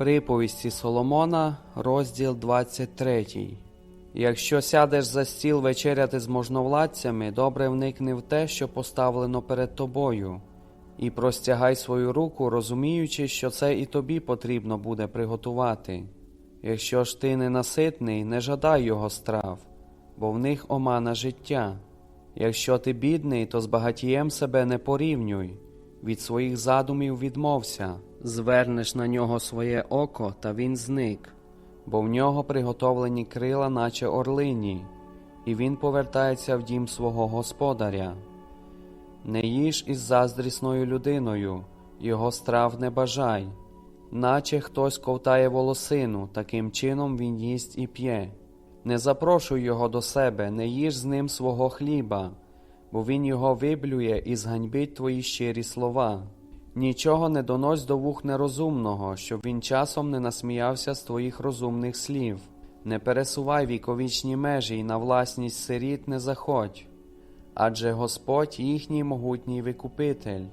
Приповісті Соломона, розділ 23. Якщо сядеш за стіл вечеряти з можновладцями, добре вникни в те, що поставлено перед тобою, і простягай свою руку, розуміючи, що це і тобі потрібно буде приготувати. Якщо ж ти ненаситний, не жадай його страв, бо в них омана життя. Якщо ти бідний, то з багатієм себе не порівнюй, від своїх задумів відмовся, звернеш на нього своє око, та він зник, бо в нього приготовлені крила, наче орлині, і він повертається в дім свого господаря. Не їж із заздрісною людиною, його страв не бажай, наче хтось ковтає волосину, таким чином він їсть і п'є. Не запрошуй його до себе, не їж з ним свого хліба, бо він його виблює і зганьбить твої щирі слова. Нічого не донось до вух нерозумного, щоб він часом не насміявся з твоїх розумних слів. Не пересувай віковічні межі і на власність сиріт не заходь. Адже Господь їхній могутній викупитель,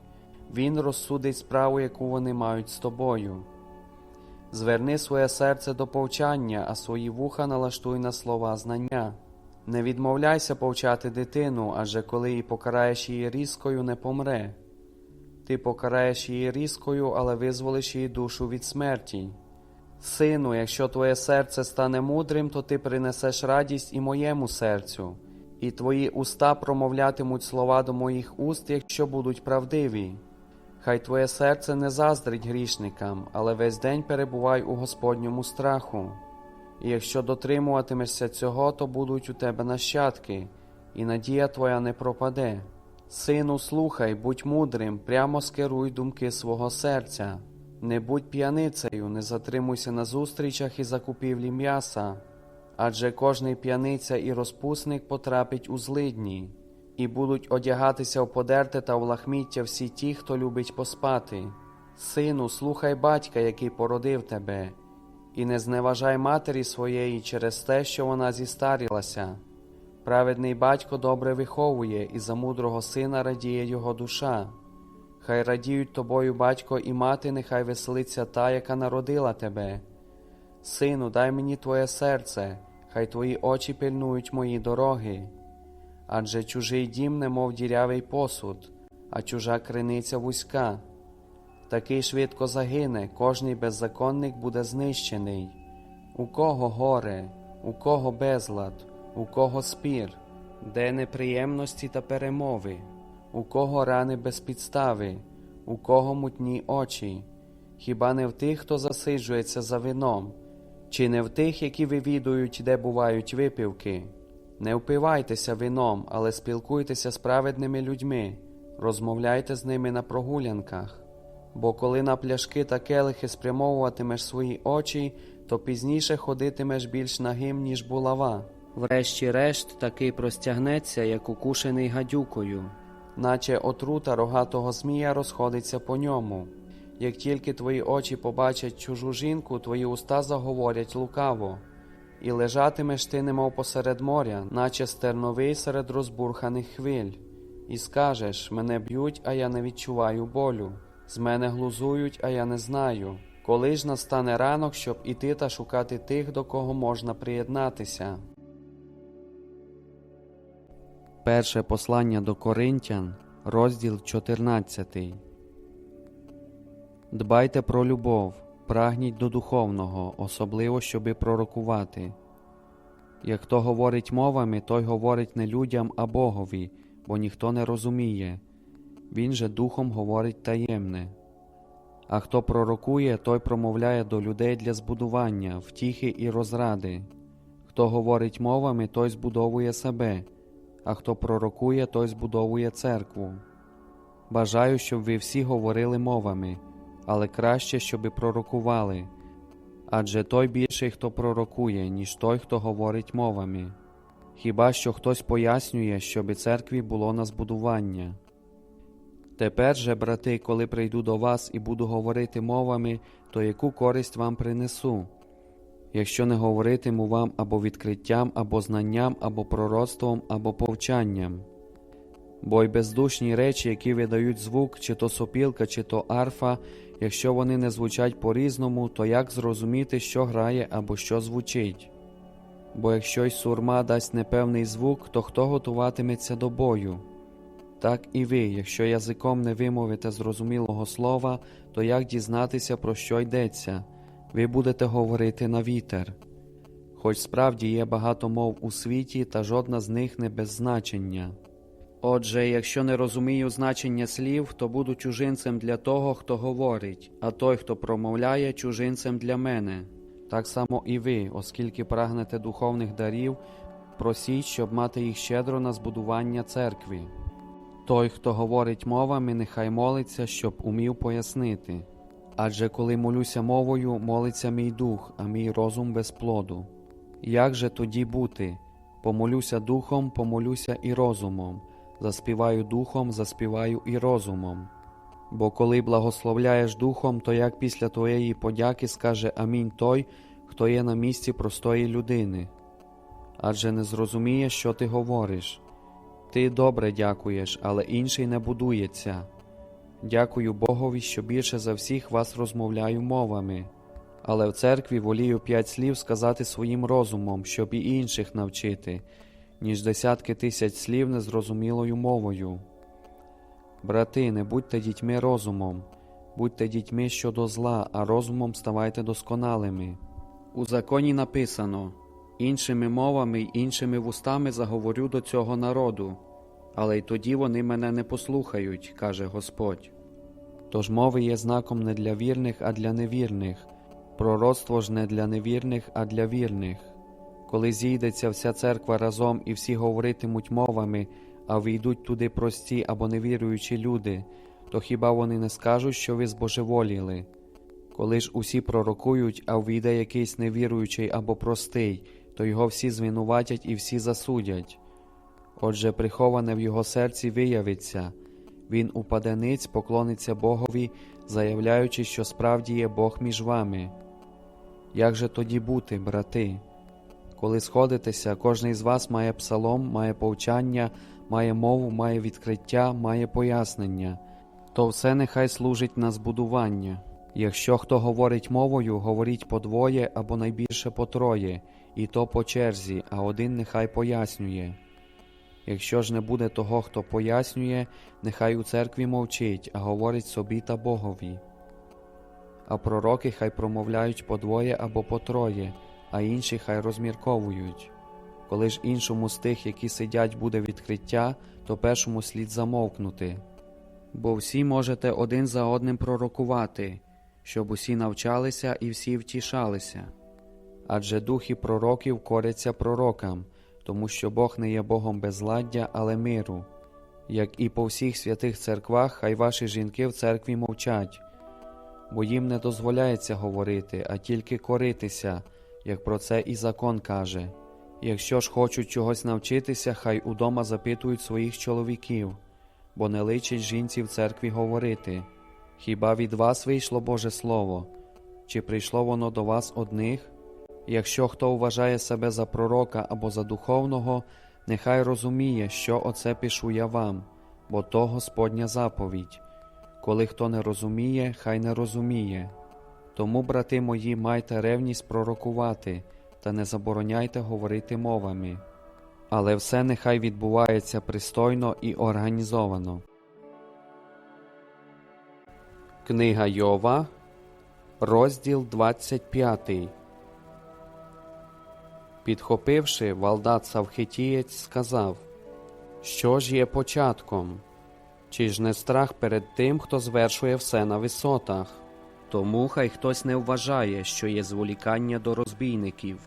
Він розсудить справу, яку вони мають з тобою. Зверни своє серце до повчання, а свої вуха налаштуй на слова знання. Не відмовляйся повчати дитину, адже коли і покараєш її різкою, не помре. Ти покараєш її різкою, але визволиш її душу від смерті. Сину, якщо твоє серце стане мудрим, то ти принесеш радість і моєму серцю, і твої уста промовлятимуть слова до моїх уст, якщо будуть правдиві. Хай твоє серце не заздрить грішникам, але весь день перебувай у Господньому страху. І якщо дотримуватимешся цього, то будуть у тебе нащадки, і надія твоя не пропаде. Сину, слухай, будь мудрим, прямо скеруй думки свого серця. Не будь п'яницею, не затримуйся на зустрічах і закупівлі м'яса, адже кожний п'яниця і розпусник потрапить у злидні, і будуть одягатися в подерте та в лахміття всі ті, хто любить поспати. Сину, слухай батька, який породив тебе, і не зневажай матері своєї через те, що вона зістарілася. Праведний батько добре виховує, і за мудрого сина радіє його душа. Хай радіють тобою батько і мати, нехай веселиться та, яка народила тебе. Сину, дай мені твоє серце, хай твої очі пильнують мої дороги. Адже чужий дім, немов дірявий посуд, а чужа криниця вузька. Такий швидко загине, кожний беззаконник буде знищений. У кого горе, у кого безлад, у кого спір, де неприємності та перемови, у кого рани без підстави, у кого мутні очі, хіба не в тих, хто засиджується за вином, чи не в тих, які вивідують, де бувають випивки. Не впивайтеся вином, але спілкуйтеся з праведними людьми, розмовляйте з ними на прогулянках. Бо коли на пляшки та келихи спрямовуватимеш свої очі, то пізніше ходитимеш більш нагим, ніж булава. Врешті-решт такий простягнеться, як укушений гадюкою, наче отрута рогатого змія розходиться по ньому. Як тільки твої очі побачать чужу жінку, твої уста заговорять лукаво, і лежатимеш ти, немов посеред моря, наче стерновий серед розбурханих хвиль, і скажеш мене б'ють, а я не відчуваю болю. З мене глузують, а я не знаю. Коли ж настане ранок, щоб іти та шукати тих, до кого можна приєднатися. Перше послання до Коринтян, розділ 14. Дбайте про любов, прагніть до духовного, особливо щоби пророкувати. Як хто говорить мовами, той говорить не людям, а Богові, бо ніхто не розуміє. Він же духом говорить таємне. А хто пророкує, той промовляє до людей для збудування, втіхи і розради. Хто говорить мовами, той збудовує себе, а хто пророкує, той збудовує церкву. Бажаю, щоб ви всі говорили мовами, але краще, щоби пророкували. Адже той більший, хто пророкує, ніж той, хто говорить мовами. Хіба що хтось пояснює, щоби церкві було на збудування. Тепер же, брати, коли прийду до вас і буду говорити мовами, то яку користь вам принесу? Якщо не говоритиму вам або відкриттям, або знанням, або пророцтвом, або повчанням. Бо й бездушні речі, які видають звук, чи то сопілка, чи то арфа, якщо вони не звучать по-різному, то як зрозуміти, що грає або що звучить? Бо якщо й сурма дасть непевний звук, то хто готуватиметься до бою? Так і ви, якщо язиком не вимовите зрозумілого слова, то як дізнатися, про що йдеться? Ви будете говорити на вітер. Хоч справді є багато мов у світі, та жодна з них не без значення. Отже, якщо не розумію значення слів, то буду чужинцем для того, хто говорить, а той, хто промовляє, чужинцем для мене. Так само і ви, оскільки прагнете духовних дарів, просіть, щоб мати їх щедро на збудування церкви. Той, хто говорить мовами, нехай молиться, щоб умів пояснити. Адже коли молюся мовою, молиться мій дух, а мій розум без плоду. Як же тоді бути? Помолюся духом, помолюся і розумом, заспіваю духом, заспіваю і розумом. Бо коли благословляєш духом, то як після твоєї подяки скаже Амінь той, хто є на місці простої людини. Адже не зрозуміє, що ти говориш. Ти добре дякуєш, але інший не будується. Дякую Богові, що більше за всіх вас розмовляю мовами. Але в церкві волію п'ять слів сказати своїм розумом, щоб і інших навчити, ніж десятки тисяч слів незрозумілою мовою. Брати, не будьте дітьми розумом, будьте дітьми щодо зла, а розумом ставайте досконалими. У законі написано іншими мовами й іншими вустами заговорю до цього народу, але й тоді вони мене не послухають, каже Господь. Тож мови є знаком не для вірних, а для невірних, пророцтво ж не для невірних, а для вірних. Коли зійдеться вся церква разом і всі говоритимуть мовами, а війдуть туди прості або невіруючі люди, то хіба вони не скажуть, що ви збожеволіли? Коли ж усі пророкують, а війде якийсь невіруючий або простий, то його всі звинуватять і всі засудять. Отже, приховане в його серці виявиться, він упаде ниць, поклониться Богові, заявляючи, що справді є Бог між вами. Як же тоді бути, брати? Коли сходитеся, кожний з вас має псалом, має повчання, має мову, має відкриття, має пояснення, то все нехай служить на збудування. Якщо хто говорить мовою, говоріть по двоє або найбільше по троє, і то по черзі, а один нехай пояснює. Якщо ж не буде того, хто пояснює, нехай у церкві мовчить, а говорить собі та Богові. А пророки хай промовляють по двоє або по троє, а інші хай розмірковують. Коли ж іншому з тих, які сидять, буде відкриття, то першому слід замовкнути. Бо всі можете один за одним пророкувати, щоб усі навчалися і всі втішалися. Адже духи пророків коряться пророкам, тому що Бог не є Богом безладдя, але миру. Як і по всіх святих церквах, хай ваші жінки в церкві мовчать, бо їм не дозволяється говорити, а тільки коритися, як про це і закон каже. Якщо ж хочуть чогось навчитися, хай удома запитують своїх чоловіків, бо не личить жінці в церкві говорити. Хіба від вас вийшло Боже Слово, чи прийшло воно до вас одних? Якщо хто вважає себе за пророка або за духовного, нехай розуміє, що оце пишу я вам, бо то Господня заповідь. Коли хто не розуміє, хай не розуміє. Тому, брати мої, майте ревність пророкувати та не забороняйте говорити мовами. Але все нехай відбувається пристойно і організовано. Книга Йова, розділ 25 Підхопивши, Валдат Савхетієць сказав, Що ж є початком? Чи ж не страх перед тим, хто звершує все на висотах? Тому хай хтось не вважає, що є зволікання до розбійників.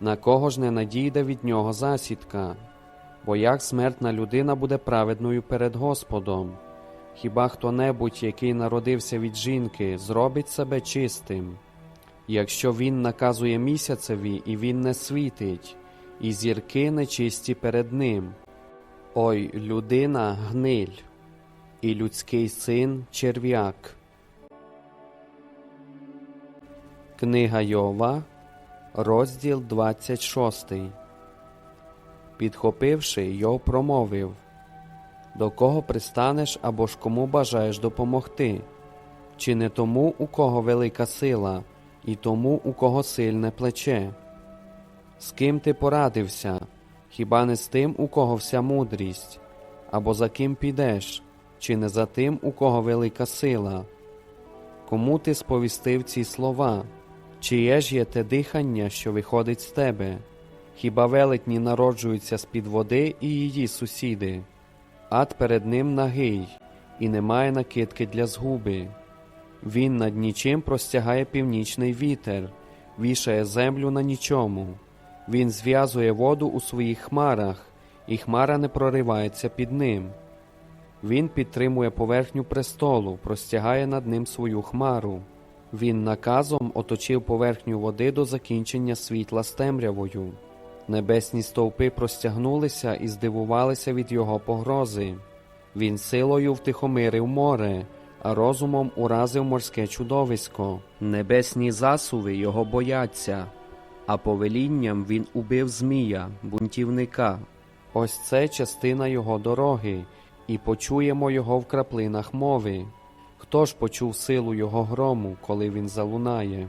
На кого ж не надійде від нього засідка? Бо як смертна людина буде праведною перед Господом? Хіба хто небудь, який народився від жінки, зробить себе чистим? Якщо він наказує місяцеві, і він не світить, і зірки нечисті перед ним. Ой, людина гниль, і людський син черв'як. Книга Йова, розділ 26. Підхопивши, Йов промовив До кого пристанеш або ж кому бажаєш допомогти? Чи не тому, у кого велика сила, і тому, у кого сильне плече? З ким ти порадився? Хіба не з тим, у кого вся мудрість? Або за ким підеш, чи не за тим, у кого велика сила? Кому ти сповістив ці слова? Чиє ж є те дихання, що виходить з тебе? Хіба велетні народжуються з-під води і її сусіди? Ад перед ним нагий, і немає накидки для згуби. Він над нічим простягає північний вітер, вішає землю на нічому. Він зв'язує воду у своїх хмарах, і хмара не проривається під ним. Він підтримує поверхню престолу, простягає над ним свою хмару. Він наказом оточив поверхню води до закінчення світла з темрявою. Небесні стовпи простягнулися і здивувалися від його погрози. Він силою втихомирив море, розумом уразив морське чудовисько. Небесні засуви його бояться, а повелінням він убив змія, бунтівника. Ось це частина його дороги, і почуємо його в краплинах мови. Хто ж почув силу його грому, коли він залунає?